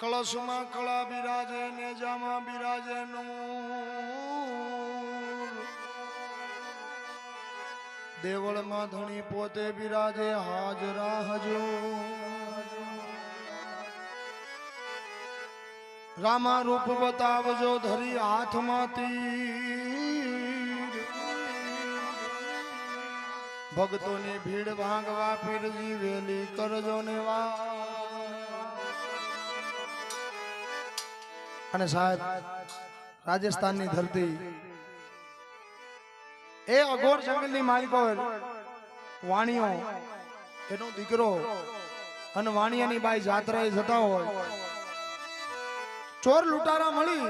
કળશમાં કળા બિરાજે, નેજામાં બિરાજે, નૂર. દેવળમાં ધણી પોતે બિરાજે, હાજરા હજો. રામા રૂપ બતાવજો ધરી હાથમાં તીર. ભક્તોની ભીડ ભાંગવા પીરજી વેલી કરજો ને વા અને સાહેબ, રાજસ્થાનની ધરતી. એ અઘોર જંગલની માલિકો વાણીઓ, એનો દીકરો અને વાણિયાની બાઈ જાત્રાએ જતા હોય. ચોર લૂંટારા મળી,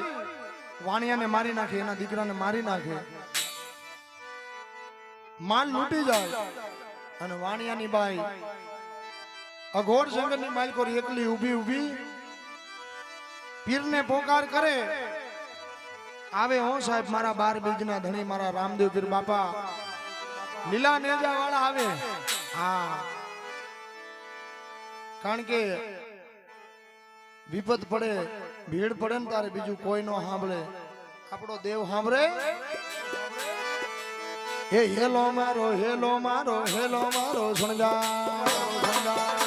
વાણિયાને મારી નાખે, એના દીકરાને મારી નાખે. માલ લૂંટી જાય અને વાણિયાની બાઈ અઘોર જંગલની માલિકો એકલી ઊભી ઊભી પીરને પોકાર કરે. આવે હો સાહેબ, મારા બાર બીજના ધણી, મારા રામદેવ પીર બાપા. લીલા નેજા વાળા આવે. હા. કારણ કે વિપત પડે, ભીડ પડે ને તારે બીજું કોઈ નો સાંભળે. આપણો દેવ સાંભળે. હે હેલો મારો હેલો મારો હેલો મારો હેલો મારો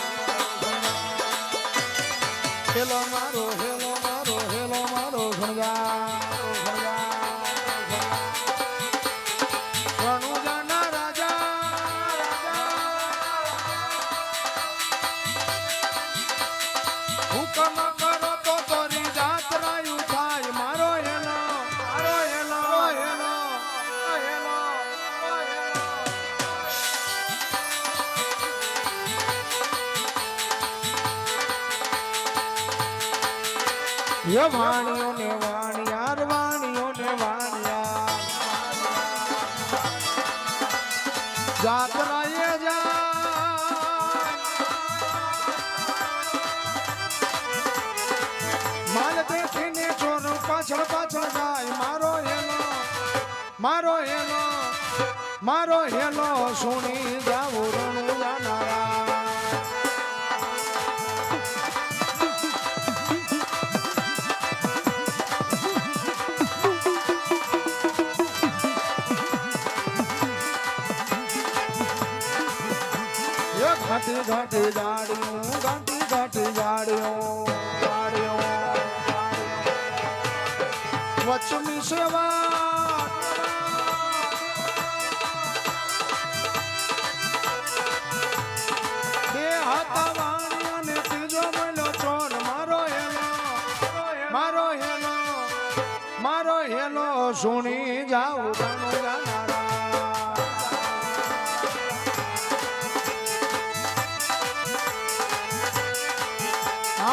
હેલો મારો યે વાણિયો ને વાણિયો ને પાછળ પાછળ જાય. મારો હેલો મારો હેલો મારો હેલો સુણી જાવું ઘાટી ઘાટી જાડ્યું ઘાટી ઘાટી જાડ્યું મારો હેલો સુણી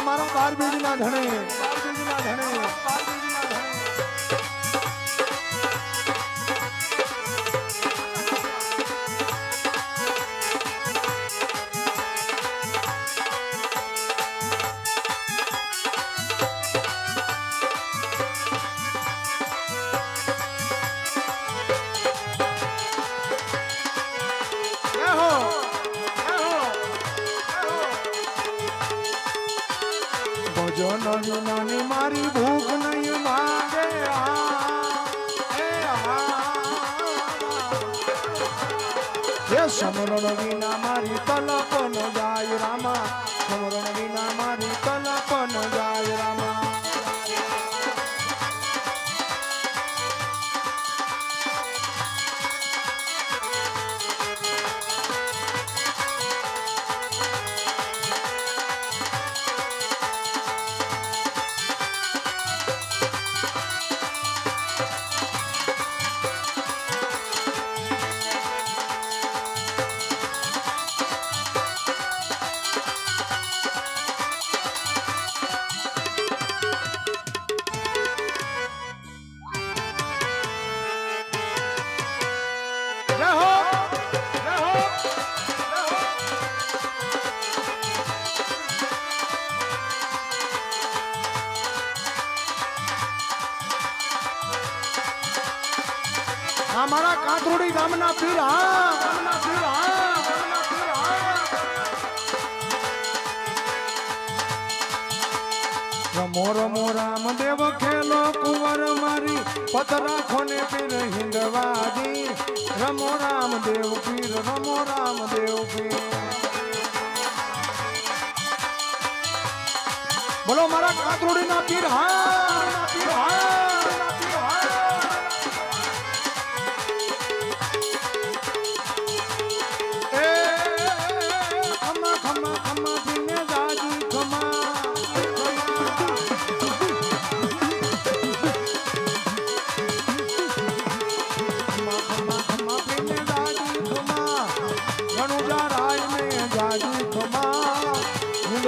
મારા બાર બીજના ધણે બાર બીજના ધણે. મારી ભૂખ નહીં માંગે. હે. સમરણ વિના મારી તલપન જાય રામા. સમરણ વિના મારી તલપન જાય આ મારા કાંતરોડી ગામના પીર. હા ગામના પીર હા રમો રમો, રામદેવ ખેલો કુંવર મારી. પત રાખો ને પીર હિંદવાદી રમો, રામદેવ પીર, રમો, રામદેવ પીર. બોલો, મારા કાતરોડીના ના પીર હા.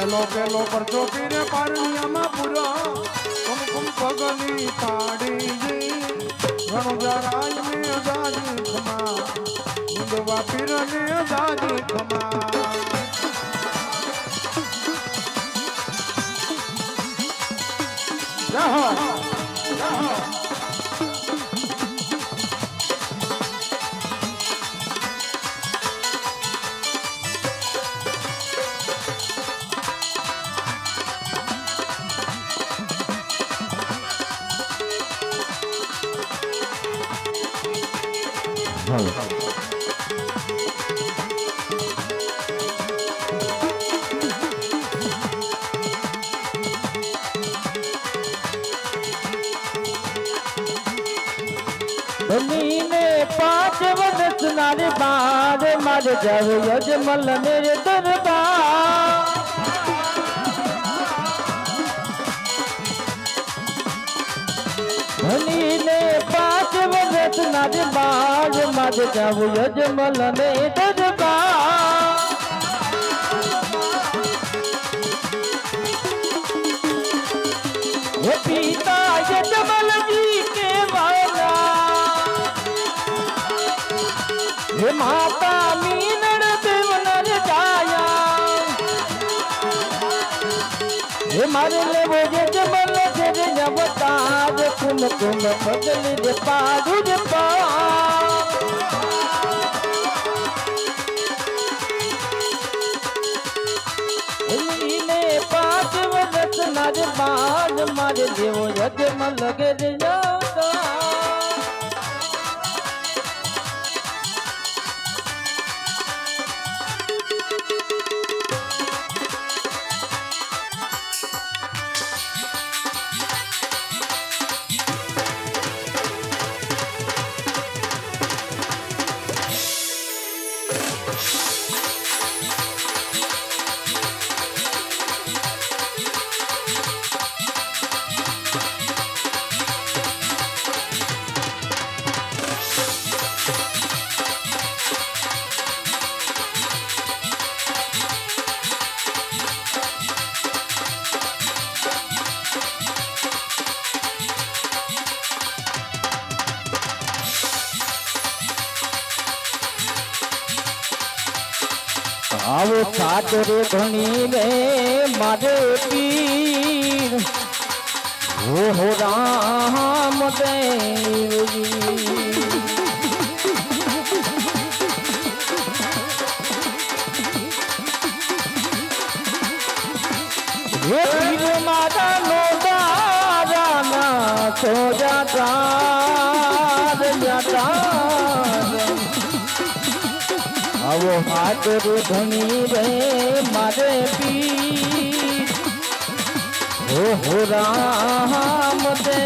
પેલો પેલો પરચો પીરે પારણિયામાં પૂરો. કુમકુમ પગલી પાડીજી ઘણું જરાય મેં દાદી ખમા. મુંડવા પીરને દાદી ખમા. ધનીને પાંચ વર્ષ નારે બાર મારે જાવ યજમલ મેરે દરબાર ધનીને પાંચ નારે બાર મારે જાવ યજમલ ને દરબાર હે પિતા યજમલજી કે માતા અવતાર કુમ કુમ પગલી રે પાડુ રે પા ને પાંચ વર્ષ નાર બાદ મારે દેવો યજમલ લગે રે આવો સાદરે ભણી રે મારે પીર. હો હો રામ દેવજી હે પીર મારા નો સોજા હાથ રે ધણી રે મારે પી હો હો રામ દે